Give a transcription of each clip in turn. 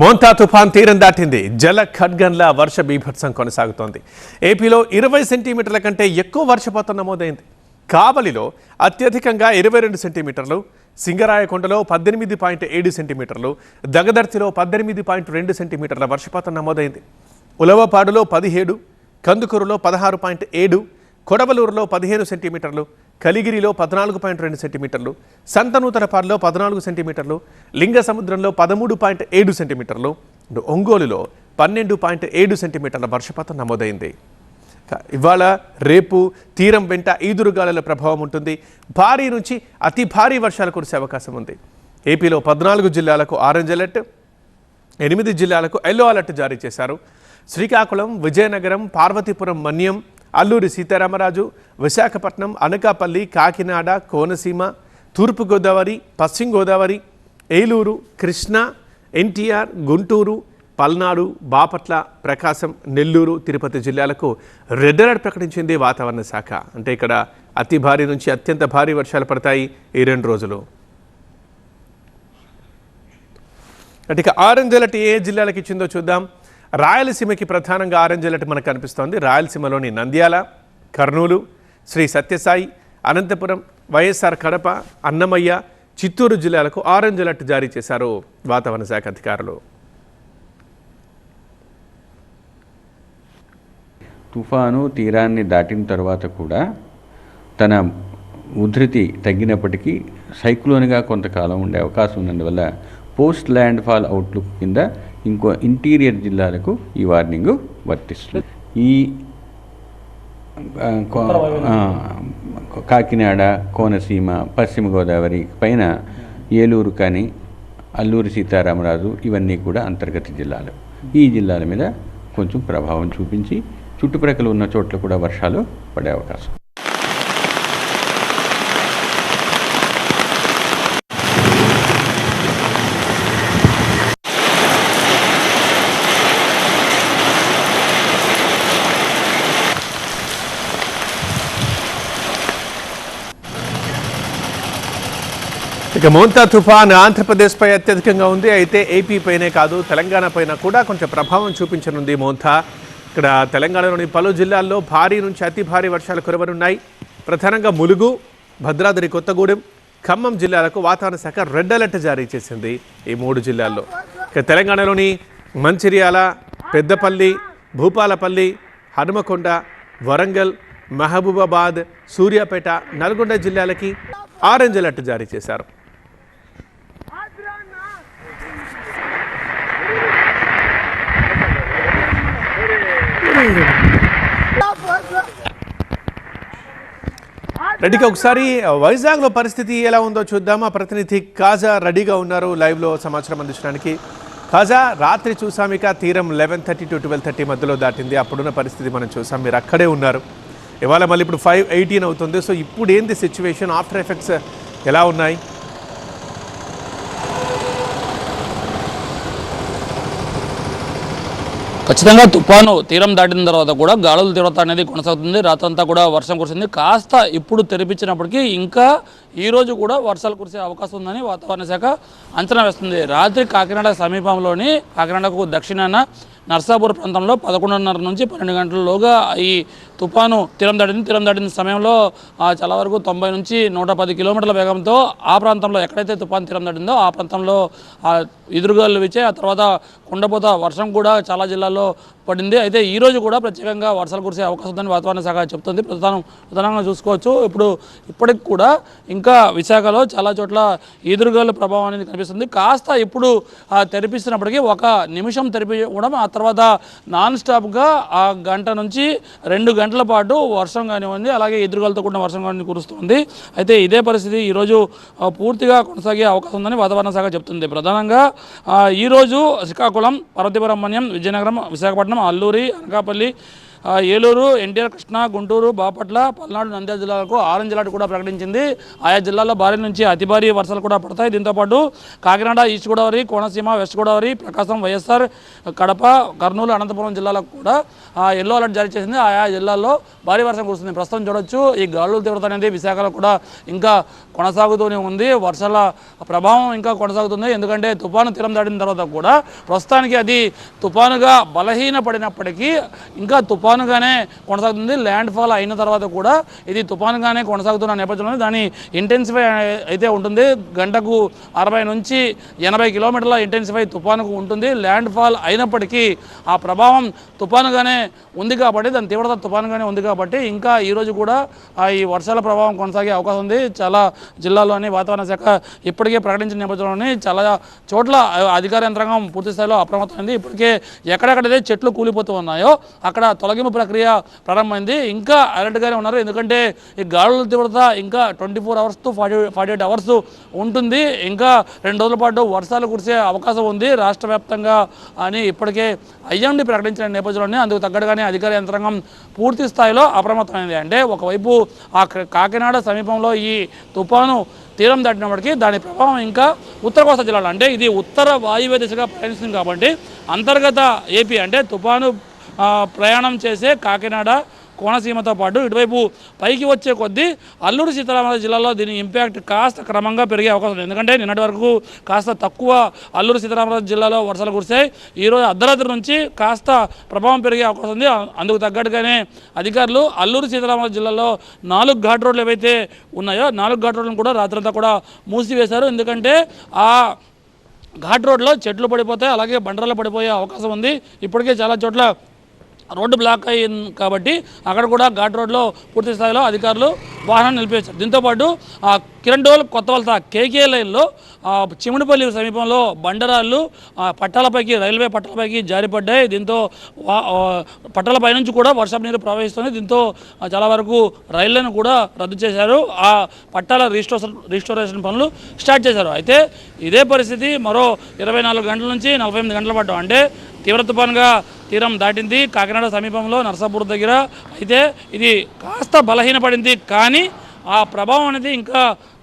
మోంతా తుఫాన్ తీరం దాటింది. జల ఖడ్గన్ల వర్ష బీభత్సం కొనసాగుతోంది. ఏపీలో ఇరవై సెంటీమీటర్ల కంటే ఎక్కువ వర్షపాతం నమోదైంది. కావలిలో అత్యధికంగా ఇరవై రెండు సెంటీమీటర్లు సింగరాయకొండలో పద్దెనిమిది పాయింట్ ఏడు సెంటీమీటర్లు దగదర్తిలో పద్దెనిమిది పాయింట్ రెండు సెంటీమీటర్ల వర్షపాతం నమోదైంది. ఉలవపాడులో పదిహేడు కందుకూరులో పదహారు పాయింట్ ఏడు కొడవలూరులో పదిహేను సెంటీమీటర్లు కలిగిరిలో పద్నాలుగు పాయింట్ రెండు సెంటీమీటర్లు సంతనూతనపాడులో పద్నాలుగు సెంటీమీటర్లు లింగ సముద్రంలో పదమూడు పాయింట్ ఏడు సెంటీమీటర్లు ఒంగోలులో పన్నెండు పాయింట్ ఏడు సెంటీమీటర్ల వర్షపాతం నమోదైంది. ఇవాళ రేపు తీరం వెంట ఈదురుగాలుల ప్రభావం ఉంటుంది. భారీ నుంచి అతి భారీ వర్షాలు కురిసే అవకాశం ఉంది. ఏపీలో పద్నాలుగు జిల్లాలకు ఆరెంజ్ అలర్ట్ ఎనిమిది జిల్లాలకు ఎల్లో అలర్ట్ జారీ చేశారు. శ్రీకాకుళం విజయనగరం పార్వతీపురం మన్యం అల్లూరి సీతారామరాజు విశాఖపట్నం అనకాపల్లి కాకినాడ కోనసీమ తూర్పుగోదావరి పశ్చిమ గోదావరి ఏలూరు కృష్ణా ఎన్టీఆర్ గుంటూరు పల్నాడు బాపట్ల ప్రకాశం నెల్లూరు తిరుపతి జిల్లాలకు రెడ్ అలర్ట్ ప్రకటించింది వాతావరణ శాఖ. అంటే ఇక్కడ అతి భారీ నుంచి అత్యంత భారీ వర్షాలు పడతాయి ఈ రెండు రోజులు. అంటే ఇక ఆరెంజ్ అలర్ట్ ఏ జిల్లాలకు ఇచ్చిందో చూద్దాం. రాయలసీమకి ప్రధానంగా ఆరెంజ్ అలర్ట్ మనకు కనిపిస్తోంది. రాయలసీమలోని నంద్యాల కర్నూలు శ్రీ సత్యసాయి అనంతపురం వైఎస్ఆర్ కడప అన్నమయ్య చిత్తూరు జిల్లాలకు ఆరెంజ్ అలర్ట్ జారీ చేశారు వాతావరణ శాఖ అధికారులు. తుఫాను తీరాన్ని దాటిన తర్వాత కూడా తన ఉధృతి తగ్గినప్పటికీ సైక్లోన్గా కొంతకాలం ఉండే అవకాశం ఉన్నందువల్ల పోస్ట్ ల్యాండ్ ఫాల్ అవుట్లుక్ కింద ఇంకో ఇంటీరియర్ జిల్లాలకు ఈ వార్నింగ్ వర్తిస్తుంది. ఈ కాకినాడ కోనసీమ పశ్చిమ గోదావరి పైన ఏలూరు కానీ అల్లూరి సీతారామరాజు ఇవన్నీ కూడా అంతర్గత జిల్లాలు. ఈ జిల్లాల మీద కొంచెం ప్రభావం చూపించి చుట్టుప్రక్కల ఉన్న చోట్ల కూడా వర్షాలు పడే అవకాశం. ఇక మోంతా తుఫాన్ ఆంధ్రప్రదేశ్పై అత్యధికంగా ఉంది. అయితే ఏపీ పైనే కాదు తెలంగాణ పైన కూడా కొంచెం ప్రభావం చూపించనుంది మోంతా. ఇక్కడ తెలంగాణలోని పలు జిల్లాల్లో భారీ నుంచి అతి భారీ వర్షాలు కురవనున్నాయి. ప్రధానంగా ములుగు భద్రాద్రి కొత్తగూడెం ఖమ్మం జిల్లాలకు వాతావరణ శాఖ రెడ్ అలర్ట్ జారీ చేసింది ఈ మూడు జిల్లాల్లో. ఇక తెలంగాణలోని మంచిర్యాల పెద్దపల్లి భూపాలపల్లి హనుమకొండ వరంగల్ మహబూబాబాద్ సూర్యాపేట నల్గొండ జిల్లాలకి ఆరెంజ్ అలర్ట్ జారీ చేశారు. రెడ్డికి ఒకసారి వైజాగ్లో పరిస్థితి ఎలా ఉందో చూద్దామా ప్రతినిధి కాజా రెడీగా ఉన్నారు లైవ్లో సమాచారం అందించడానికి. కాజా రాత్రి చూసాం ఇక తీరం eleven thirty to twelve thirty మధ్యలో దాటింది. అప్పుడున్న పరిస్థితి మనం చూసాం. మీరు అక్కడే ఉన్నారు. ఇవాళ మళ్ళీ ఇప్పుడు ఫైవ్ ఎయిటీన్ అవుతుంది. సో ఇప్పుడు ఏంది సిచ్యువేషన్ ఆఫ్టర్ ఎఫెక్ట్స్ ఎలా ఉన్నాయి? ఖచ్చితంగా తుఫాను తీరం దాటిన తర్వాత కూడా గాలుల తీవ్రత అనేది కొనసాగుతుంది. రాత్రంతా కూడా వర్షం కురిసింది. కాస్త ఇప్పుడు తెరిపించినప్పటికీ ఇంకా ఈరోజు కూడా వర్షాలు కురిసే అవకాశం ఉందని వాతావరణ శాఖ అంచనా వేస్తుంది. రాత్రి కాకినాడ సమీపంలోని కాకినాడకు దక్షిణాన నర్సాపూర్ ప్రాంతంలో పదకొండున్నర నుంచి పన్నెండు గంటలలోగా ఈ తుఫాను తీరం దాటింది తీరం దాటిన సమయంలో చాలా వరకు తొంభై నుంచి నూట పది కిలోమీటర్ల వేగంతో ఆ ప్రాంతంలో ఎక్కడైతే తుఫాను తీరం దాటిందో ఆ ప్రాంతంలో ఎదురుగాలు విచ్చే ఆ తర్వాత కుండపోత వర్షం కూడా చాలా జిల్లాల్లో పడింది. అయితే ఈ రోజు కూడా ప్రత్యేకంగా వర్షాలు కురిసే అవకాశం ఉందని వాతావరణ శాఖ చెప్తుంది. ప్రధానం ప్రధానంగా చూసుకోవచ్చు. ఇప్పుడు ఇప్పటికి కూడా ఇంకా విశాఖలో చాలా చోట్ల ఎదురుగాల ప్రభావం అనేది కనిపిస్తుంది. కాస్త ఇప్పుడు ఆ, తెరిపిస్తున్నప్పటికీ ఒక నిమిషం తెరిపించడం ఆ తర్వాత నాన్ స్టాప్గా ఆ గంట నుంచి రెండు గంటల పాటు వర్షం కానివ్వండి అలాగే ఎదురుగాలతో కూడిన వర్షం కానీ కురుస్తుంది. అయితే ఇదే పరిస్థితి ఈరోజు పూర్తిగా కొనసాగే అవకాశం ఉందని వాతావరణ శాఖ చెప్తుంది. ప్రధానంగా ఈరోజు శ్రీకాకుళం పార్వతీపురం విజయనగరం విశాఖపట్నం అల్లూరి అనకాపల్లి ఏలూరు ఎన్టీఆర్ కృష్ణ గుంటూరు బాపట్ల పల్నాడు నంద్యాల జిల్లాలకు ఆరెంజ్ అలర్ట్ కూడా ప్రకటించింది. ఆయా జిల్లాల్లో భారీ నుంచి అతి భారీ వర్షాలు కూడా పడతాయి. దీంతోపాటు Kakinada east Godavari Konaseema west Godavari Prakasam YSR Kadapa Kurnool Anantapuram జిల్లాలకు కూడా ఎల్లో అలర్ట్ జారీ చేసింది. ఆయా జిల్లాల్లో భారీ వర్షం కురుస్తుంది. ప్రస్తుతం చూడొచ్చు ఈ గాలుల తీవ్రత అనేది విశాఖలో కూడా ఇంకా కొనసాగుతూనే ఉంది. వర్షాల ప్రభావం ఇంకా కొనసాగుతుంది. ఎందుకంటే తుఫాను తీరం దాటిన తర్వాత కూడా ప్రస్తుతానికి అది తుఫానుగా బలహీనపడినప్పటికీ ఇంకా తుఫానుగానే కొనసాగుతుంది. ల్యాండ్ ఫాల్ అయిన తర్వాత కూడా ఇది తుఫానుగానే కొనసాగుతున్న నేపథ్యంలో దాని ఇంటెన్సిఫై అయితే ఉంటుంది. గంటకు అరవై నుంచి ఎనభై కిలోమీటర్ల ఇంటెన్సిఫై తుఫానుకు ఉంటుంది. ల్యాండ్ ఫాల్ అయినప్పటికీ ఆ ప్రభావం తుఫానుగానే ఉంది కాబట్టి దాని తీవ్రత తుఫానుగానే ఉంది కాబట్టి ఇంకా ఈరోజు కూడా ఈ వర్షాల ప్రభావం కొనసాగే అవకాశం ఉంది. చాలా జిల్లాల్లోని వాతావరణ శాఖ ఇప్పటికే ప్రకటించిన నేపథ్యంలోని చాలా చోట్ల అధికార యంత్రాంగం పూర్తి స్థాయిలో అప్రమత్తమైంది. ఇప్పటికే ఎక్కడెక్కడైతే చెట్లు కూలిపోతూ ఉన్నాయో అక్కడ తొలగింపు ప్రక్రియ ప్రారంభమైంది. ఇంకా అలర్ట్గానే ఉన్నారు. ఎందుకంటే ఈ గాలుల తీవ్రత ఇంకా twenty four hours to forty forty eight hours ఉంటుంది. ఇంకా రెండు రోజుల పాటు వర్షాలు కురిసే అవకాశం ఉంది. రాష్ట్ర వ్యాప్తంగా అని ఇప్పటికే ఐఎండి ప్రకటించిన నేపథ్యంలోనే అందుకు తగ్గట్టుగానే అధికార యంత్రాంగం పూర్తి స్థాయిలో అప్రమత్తమైంది. అంటే ఒకవైపు ఆ కాకినాడ సమీపంలో ఈ తుఫాను తీరం దాటినప్పటికీ దాని ప్రభావం ఇంకా ఉత్తర కోస్తా జిల్లాలో. అంటే ఇది ఉత్తర వాయువ్య దిశగా ప్రయాణిస్తుంది కాబట్టి అంతర్గత ఏపీ అంటే తుఫాను ప్రయాణం చేసే కాకినాడ కోనసీమతో పాటు ఇటువైపు పైకి వచ్చే కొద్దీ అల్లూరు సీతారామరాజు జిల్లాలో దీని ఇంపాక్ట్ కాస్త క్రమంగా పెరిగే అవకాశం ఉంది. ఎందుకంటే నిన్నటి వరకు కాస్త తక్కువ అల్లూరు సీతారామరాజు జిల్లాలో వర్షాలు కురిశాయి. ఈరోజు అర్ధరాత్రి నుంచి కాస్త ప్రభావం పెరిగే అవకాశం ఉంది. అందుకు తగ్గట్టుగానే అధికారులు అల్లూరు సీతారామరాజు జిల్లాలో నాలుగు ఘాట్ రోడ్లు ఏవైతే ఉన్నాయో నాలుగు ఘాట్ రోడ్లను కూడా రాత్రంతా కూడా మూసివేశారు. ఎందుకంటే ఆ ఘాట్ రోడ్లో చెట్లు పడిపోతాయి అలాగే బండరాలు పడిపోయే అవకాశం ఉంది. ఇప్పటికే చాలా చోట్ల రోడ్డు బ్లాక్ అయింది కాబట్టి అక్కడ కూడా ఘాట్ రోడ్లో పూర్తి స్థాయిలో అధికారులు వాహనం నిలిపేశారు. దీంతోపాటు ఆ కిరణ్ డోల్ కొత్త వలస కేకే లైన్లో చిముడిపల్లి సమీపంలో బండరాళ్ళు ఆ, పట్టాలపైకి రైల్వే పట్టాలపైకి జారిపడ్డాయి. దీంతో పట్టాలపై నుంచి కూడా వర్షపు నీరు ప్రవహిస్తుంది. దీంతో చాలా వరకు రైళ్ళను కూడా రద్దు చేశారు. ఆ పట్టాల రిజిస్ట్రేషన్ రిజిస్టోరేషన్ పనులు స్టార్ట్ చేశారు. అయితే ఇదే పరిస్థితి మరో ఇరవై నాలుగు గంటల నుంచి నలభై ఎనిమిది గంటల పాటు. అంటే తీవ్ర తుఫాన్గా తీరం దాటింది. కాకినాడ సమీపంలో నర్సాపూర్ దగ్గర అయితే ఇది కాస్త బలహీనపడింది. కానీ ఆ ప్రభావం అనేది ఇంకా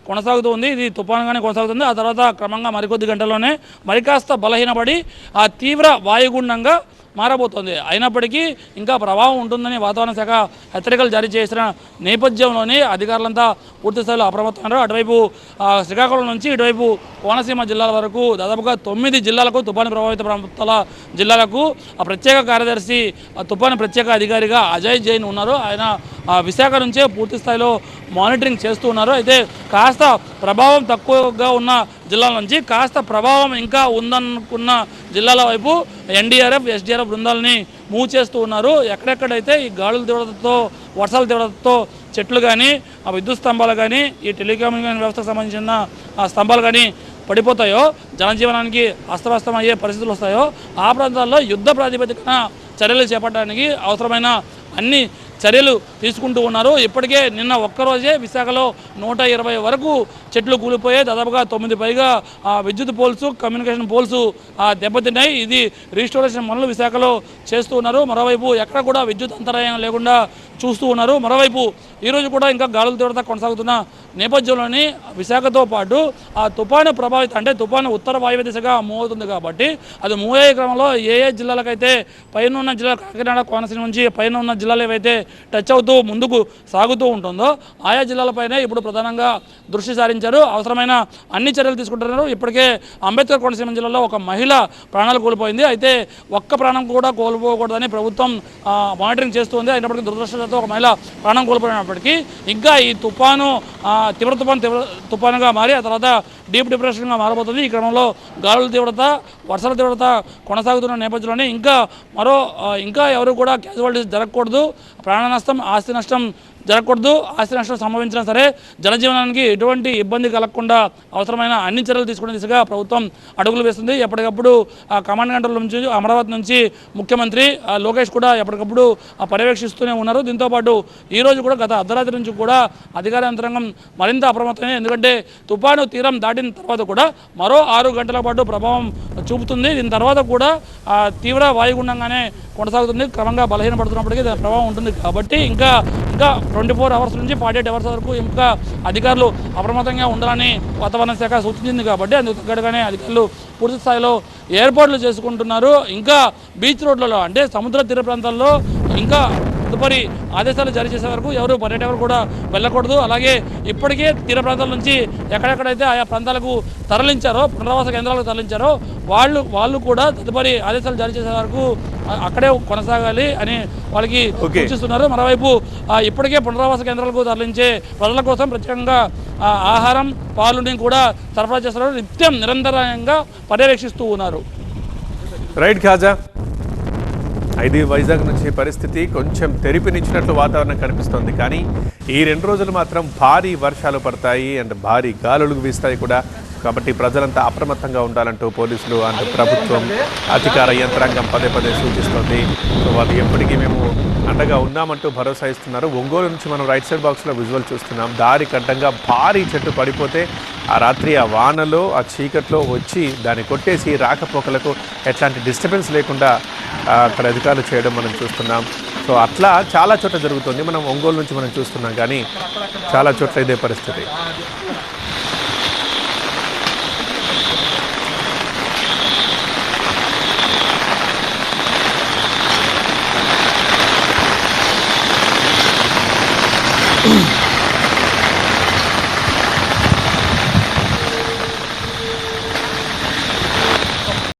కొనసాగుతూ ఉంది. ఇది తుఫానుగానే కొనసాగుతుంది. ఆ తర్వాత క్రమంగా మరికొద్ది గంటల్లోనే మరి కాస్త బలహీనపడి ఆ తీవ్ర వాయుగుండంగా మారబోతోంది. అయినప్పటికీ ఇంకా ప్రభావం ఉంటుందని వాతావరణ శాఖ హెచ్చరికలు జారీ చేసిన నేపథ్యంలోనే అధికారులంతా పూర్తి స్థాయిలో అటువైపు శ్రీకాకుళం నుంచి ఇటువైపు కోనసీమ జిల్లాల వరకు దాదాపుగా తొమ్మిది జిల్లాలకు తుఫాను ప్రభావిత ప్రాంతాల జిల్లాలకు ఆ ప్రత్యేక కార్యదర్శి తుఫాను ప్రత్యేక అధికారిగా అజయ్ జైన్ ఉన్నారు. ఆయన విశాఖ నుంచే పూర్తి స్థాయిలో మానిటరింగ్ చేస్తూ ఉన్నారు. అయితే కాస్త ప్రభావం తక్కువగా ఉన్న జిల్లాల నుంచి కాస్త ప్రభావం ఇంకా ఉందనుకున్న జిల్లాల వైపు ఎన్డీఆర్ఎఫ్ ఎస్డీఆర్ఎఫ్ బృందాలని మూవ్ చేస్తూ ఉన్నారు. ఎక్కడెక్కడైతే ఈ గాలుల తీవ్రతతో వర్షాల తీవ్రతతో చెట్లు కానీ ఆ విద్యుత్ స్తంభాలు కానీ ఈ టెలికమ్యూనికేషన్ వ్యవస్థకు సంబంధించిన ఆ స్తంభాలు కానీ పడిపోతాయో జనజీవనానికి అస్తవ్యస్తం అయ్యే పరిస్థితులు వస్తాయో ఆ ప్రాంతాల్లో యుద్ధ ప్రాతిపదికన చర్యలు చేపట్టడానికి అవసరమైన అన్ని చర్యలు తీసుకుంటూ ఉన్నారు. ఇప్పటికే నిన్న ఒక్కరోజే విశాఖలో నూట ఇరవై వరకు చెట్లు కూలిపోయాయి. దాదాపుగా తొమ్మిది పైగా ఆ, విద్యుత్ పోల్స్ కమ్యూనికేషన్ పోల్స్ ఆ, దెబ్బతిన్నాయి. ఇది రీస్టోరేషన్ పనులు విశాఖలో చేస్తూ ఉన్నారు. మరోవైపు ఎక్కడ కూడా విద్యుత్ అంతరాయం లేకుండా చూస్తూ ఉన్నారు. మరోవైపు ఈరోజు కూడా ఇంకా గాలుల తీవ్రత కొనసాగుతున్న నేపథ్యంలోని విశాఖతో పాటు ఆ తుఫాను ప్రభావిత అంటే తుఫాను ఉత్తర వాయువ్య దిశగా మూవ్ అవుతుంది కాబట్టి అది మూవ్ అయ్యే క్రమంలో ఏ ఏ జిల్లాలకైతే పైన ఉన్న జిల్లా కాకినాడ కోనసీమ నుంచి పైన ఉన్న జిల్లాలు ఏవైతే టచ్ అవుతూ ముందుకు సాగుతూ ఉంటుందో ఆయా జిల్లాలపైనే ఇప్పుడు ప్రధానంగా దృష్టి సారించారు. అవసరమైన అన్ని చర్యలు తీసుకుంటున్నారు. ఇప్పటికే అంబేద్కర్ కోనసీమ జిల్లాలో ఒక మహిళ ప్రాణాలు కోల్పోయింది. అయితే ఒక్క ప్రాణం కూడా కోల్పోకూడదని ప్రభుత్వం మానిటరింగ్ చేస్తుంది అయినప్పటికీ దురదృష్టంతో ఒక మహిళ ప్రాణం కోల్పోయినప్పటికీ ఇంకా ఈ తుఫాను తీవ్ర తుఫాను తీవ్ర తుఫానుగా మారి ఆ తర్వాత డీప్ డిప్రెషన్గా మారబోతుంది. ఈ క్రమంలో గాలుల తీవ్రత వర్షాల తీవ్రత కొనసాగుతున్న నేపథ్యంలోనే ఇంకా మరో ఇంకా ఎవరు కూడా క్యాజువాలిటీస్ జరగకూడదు. ప్రాణ నష్టం ఆస్తి నష్టం జరగకూడదు. ఆస్తి నష్టం సంభవించినా సరే జనజీవనానికి ఎటువంటి ఇబ్బంది కలగకుండా అవసరమైన అన్ని చర్యలు తీసుకునే దిశగా ప్రభుత్వం అడుగులు వేస్తుంది. ఎప్పటికప్పుడు ఆ కమాండ్ కంట్రోల్ నుంచి అమరావతి నుంచి ముఖ్యమంత్రి లోకేష్ కూడా ఎప్పటికప్పుడు పర్యవేక్షిస్తూనే ఉన్నారు. దీంతోపాటు ఈ రోజు కూడా గత అర్ధరాత్రి నుంచి కూడా అధికార యంత్రాంగం మరింత అప్రమత్తమే ఎందుకంటే తుఫాను తీరం దాటిన తర్వాత కూడా మరో ఆరు గంటల పాటు ప్రభావం చూపుతుంది. దీని తర్వాత కూడా తీవ్ర వాయుగుండంగానే కొనసాగుతుంది. క్రమంగా బలహీనపడుతున్నప్పటికీ దాని ప్రభావం ఉంటుంది. కాబట్టి ఇంకా ఇంకా ట్వంటీ ఫోర్ అవర్స్ నుంచి ఫార్టీ ఎయిట్ అవర్స్ వరకు ఇంకా అధికారులు అప్రమత్తంగా ఉండాలని వాతావరణ శాఖ సూచించింది కాబట్టి అందుకు అధికారులు పూర్తి స్థాయిలో ఏర్పాట్లు చేసుకుంటున్నారు. ఇంకా బీచ్ రోడ్లలో అంటే సముద్ర తీర ప్రాంతాల్లో ఇంకా తదుపరి ఆదేశాలు జారీ చేసే వరకు ఎవరు పర్యటకులు కూడా వెళ్ళకూడదు. అలాగే ఇప్పటికే తీర ప్రాంతాల నుంచి ఎక్కడెక్కడైతే ఆయా ప్రాంతాలకు తరలించారో పునరావాస కేంద్రాలకు తరలించారో వాళ్ళు వాళ్ళు కూడా తదుపరి ఆదేశాలు జారీ చేసే వరకు అక్కడే కొనసాగాలి అని వాళ్ళకి. సూచిస్తున్నారు. మరోవైపు ఇప్పటికే పునరావాస కేంద్రాలకు తరలించే ప్రజల కోసం ప్రత్యేకంగా ఆహారం పాలుని కూడా సరఫరా చేస్తున్నారు. నిత్యం నిరంతరంగా పర్యవేక్షిస్తూ ఉన్నారు. రైట్ ఖాజా. ఇది వైజాగ్ నుంచి పరిస్థితి కొంచెం తెరిపినిచ్చినట్లు వాతావరణం కనిపిస్తోంది. కానీ ఈ రెండు రోజులు మాత్రం భారీ వర్షాలు పడతాయి. అండ్ భారీ గాలులు వీస్తాయి కూడా. కాబట్టి ప్రజలంతా అప్రమత్తంగా ఉండాలంటూ పోలీసులు అండ్ ప్రభుత్వం అధికార యంత్రాంగం పదే పదే సూచిస్తోంది. సో వాళ్ళు ఎప్పటికీ మేము అండగా ఉన్నామంటూ భరోసా ఇస్తున్నారు. ఒంగోలు నుంచి మనం రైట్ సైడ్ బాక్స్లో విజువల్ చూస్తున్నాం. దారి కడ్డంగా భారీ చెట్టు పడిపోతే ఆ రాత్రి ఆ వానలో ఆ చీకట్లో వచ్చి దాన్ని కొట్టేసి రాకపోకలకు ఎట్లాంటి డిస్టర్బెన్స్ లేకుండా అక్కడ అధికారులు చేయడం మనం చూస్తున్నాం. సో అట్లా చాలా చోట్ల జరుగుతుంది. మనం ఒంగోలు నుంచి మనం చూస్తున్నాం కానీ చాలా చోట్ల ఇదే పరిస్థితి. Ooh.